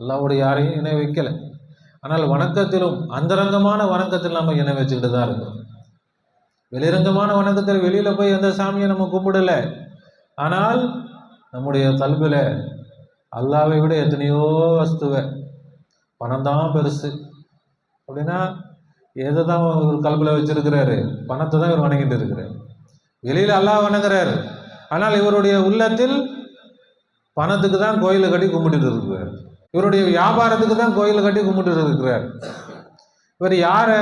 அல்லாவோட யாரையும் இணை வைக்கலை. ஆனால் வணக்கத்திலும் அந்தரங்கமான வணக்கத்தில் நம்ம இணை வச்சுக்கிட்டு தான் இருக்கோம். வெளிரங்கமான வணக்கத்தில் வெளியில் போய் எந்த சாமியை நம்ம கும்பிடலை. ஆனால் நம்முடைய கல்வியில் அல்லாவை விட எத்தனையோ வஸ்துவை பணம் தான் பெருசு. அப்படின்னா எதை தான் இவர் கல்வியில் வச்சிருக்கிறாரு? பணத்தை தான் இவர் வணங்கிட்டு இருக்கிறார். வெளியில் அல்லாஹ் வணங்குறாரு. ஆனால் இவருடைய உள்ளத்தில் பணத்துக்கு தான் கோயிலை கட்டி கும்பிட்டுட்டு இருக்கிறார். இவருடைய வியாபாரத்துக்கு தான் கோயிலை கட்டி கும்பிட்டுட்டு இருக்கிறார். இவர் யாரை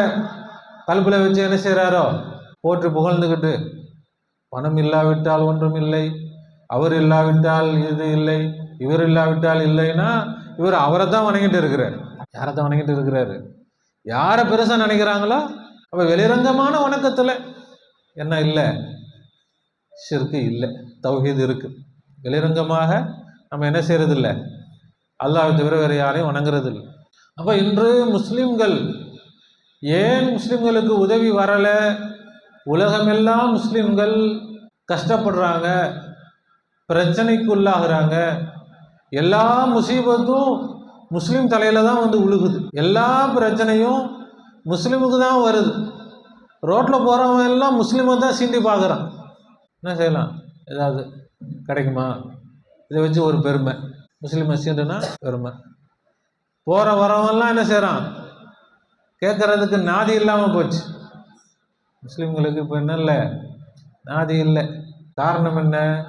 கல்பில் வச்சு என்ன செய்கிறாரோ போட்டு புகழ்ந்துக்கிட்டு பணம் இல்லாவிட்டால் ஒன்றும் இல்லை. அவர் இல்லாவிட்டால் இது இல்லை. இவர் இல்லாவிட்டால் இல்லைன்னா இவர் அவரை தான் வணங்கிட்டு இருக்கிறார். யாரை தான் வணங்கிட்டு இருக்கிறாரு? யாரை பெருசாக நினைக்கிறாங்களோ? அப்போ வெளிரங்கமான வணக்கத்தில் என்ன இல்லை? ஷிர்கு இல்லை. தௌஹீது இருக்குது வெளிரங்கமாக நம்ம என்ன செய்கிறது இல்லை அல்லாஹ் தவிர வேறு யாரையும் வணங்குறது இல்லை அப்போ இன்று முஸ்லிம்கள் ஏன் முஸ்லிம்களுக்கு உதவி வரலை? உலகமெல்லாம் முஸ்லிம்கள் கஷ்டப்படுறாங்க பிரச்சனைக்கு உள்ளாகிறாங்க எல்லா முசீபத்தும் முஸ்லீம் தலையில் தான் வந்து உழுகுது. எல்லா பிரச்சனையும் முஸ்லீமுக்கு தான் வருது. ரோட்டில் போகிறவங்க எல்லாம் முஸ்லீமை தான் சீண்டி பார்க்குறான் என்ன செய்யலாம்? ஏதாவது கிடைக்குமா? இதை வச்சு ஒரு பெருமை. முஸ்லீம் சீண்டுனா பெருமை. போகிற வரவெல்லாம் என்ன செய்கிறான் கேட்குறதுக்கு நாதி இல்லாமல் போச்சு. முஸ்லீம்களுக்கு இப்போ என்ன இல்லை? நாதி இல்லை. காரணம் என்ன?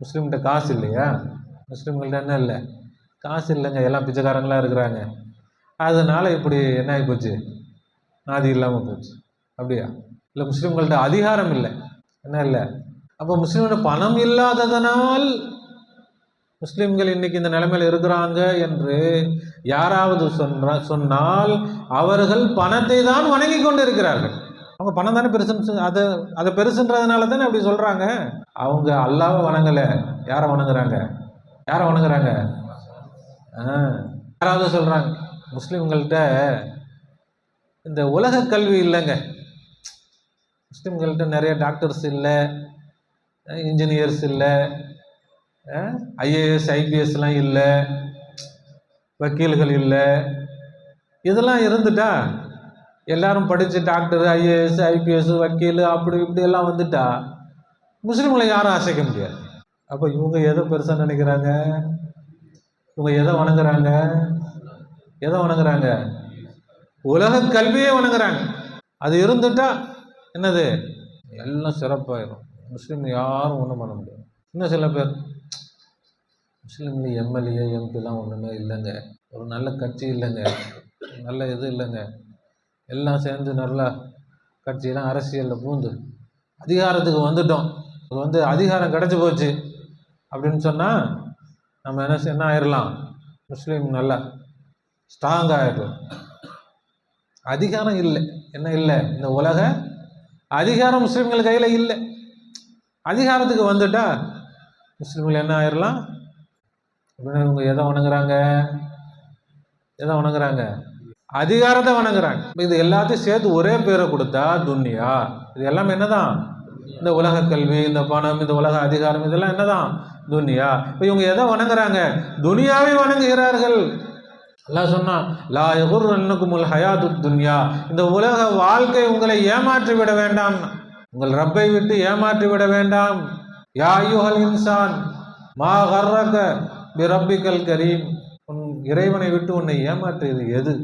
முஸ்லீம்கிட்ட காசு இல்லையா? முஸ்லீம்கள்ட்ட என்ன இல்லை? காசு இல்லைங்க. எல்லாம் பிச்சைக்காரங்களாக இருக்கிறாங்க. அதனால் இப்படி என்ன ஆகி போச்சு? நாதி இல்லாமல் போச்சு. அப்படியா? இல்லை முஸ்லீம்கள்ட்ட அதிகாரம் இல்லை. என்ன இல்லை? அப்போ முஸ்லீம்கிட்ட பணம் இல்லாததனால் முஸ்லீம்கள் இன்னைக்கு இந்த நிலைமையில் இருக்கிறாங்க என்று யாராவது சொன்ன சொன்னால் அவர்கள் பணத்தை தான் வணங்கி கொண்டு இருக்கிறார்கள் அவங்க பணம் தானே பெருசுன்னு அதை அதை பெருசுன்றதுனால தானே அப்படி சொல்கிறாங்க அவங்க அல்லாவை வணங்கலை. யாரை வணங்குறாங்க? யாரை வணங்குறாங்க? ஆ யாராவது சொல்கிறாங்க முஸ்லீம்கள்கிட்ட இந்த உலக கல்வி இல்லைங்க. முஸ்லீம்கள்கிட்ட நிறைய டாக்டர்ஸ் இல்லை இன்ஜினியர்ஸ் இல்லை ஐஏஎஸ் ஐபிஎஸ்லாம் இல்லை. வக்கீல்கள் இல்லை. இதெல்லாம் இருந்துட்டா? எல்லாரும் படித்து டாக்டர் ஐஏஎஸ் ஐபிஎஸ் வக்கீல் அப்படி இப்படி எல்லாம் வந்துட்டா? முஸ்லீம்களை யாரும் அசைக்க முடியாது. அப்போ இவங்க எதை பெருசாக நினைக்கிறாங்க? இவங்க எதை வணங்குறாங்க? எதை வணங்குறாங்க? உலக கல்வியே வணங்குறாங்க. அது இருந்துட்டா? என்னது? எல்லாம் சிறப்பாயிரும். முஸ்லீம் யாரும் ஒன்றும் பண்ண முடியாது. இன்னும் சில பேர் முஸ்லீம்ல எம்எல்ஏ எம்பிலாம் ஒன்றுமே இல்லைங்க. ஒரு நல்ல கட்சி இல்லைங்க. நல்ல இது இல்லைங்க. எல்லாம் சேர்ந்து நல்லா கட்சியெல்லாம் அரசியலில் பூந்து அதிகாரத்துக்கு வந்துட்டோம். அது வந்து அதிகாரம் கிடச்சி போச்சு. அப்படின்னு சொன்னால் நம்ம என்ன என்ன ஆயிடலாம் முஸ்லீம் நல்லா ஸ்ட்ராங் ஆயிடலாம் அதிகாரம் இல்லை. என்ன இல்லை? இந்த உலக அதிகாரம் முஸ்லீம்கள் கையில் இல்லை. அதிகாரத்துக்கு வந்துட்டா முஸ்லீம்கள் என்ன ஆயிடலாம் அப்படின்னா இவங்க எதை வணங்குறாங்க? எதை வணங்குறாங்க? அதிகாரத்தை வணங்குறாங்க. இது எல்லாத்தையும் சேர்த்து ஒரே பேரை கொடுத்தா துன்யா. இது எல்லாமே என்னதான்? இந்த உலக கல்வி இந்த பணம் இந்த உலக அதிகாரம் இதெல்லாம் என்னதான்? துன்யா. இப்போ இவங்க எதை வணங்குறாங்க? துனியாவை வணங்குகிறார்கள். எல்லாம் சொன்னா லா எகுர் அன்னுக்குமுல் ஹயாத்து துன்யா. இந்த உலக வாழ்க்கை உங்களை ஏமாற்றி விட வேண்டாம். உங்கள் ரப்பை விட்டு ஏமாற்றி விட வேண்டாம். யாயுஹல் இன்சான் மா கர்ரக பிரபிக்கல் கரீம். உன் இறைவனை விட்டு உன்னை ஏமாற்றியது எது?